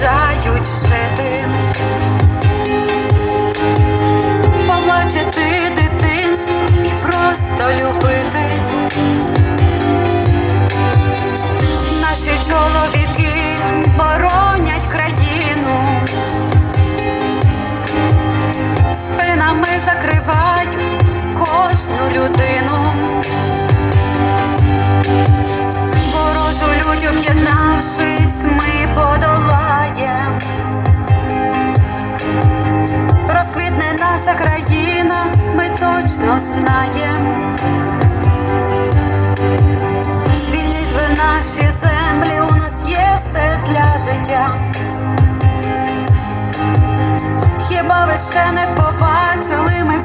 Бажають жити. Побачити дитинство і просто любити. Наші чоловіки боронять країну. спинами закривають кожну людину. Країна, ми точно знаєм. Звільніть ви наші землі, у нас є все для життя. Хіба ви ще не побачили, ми?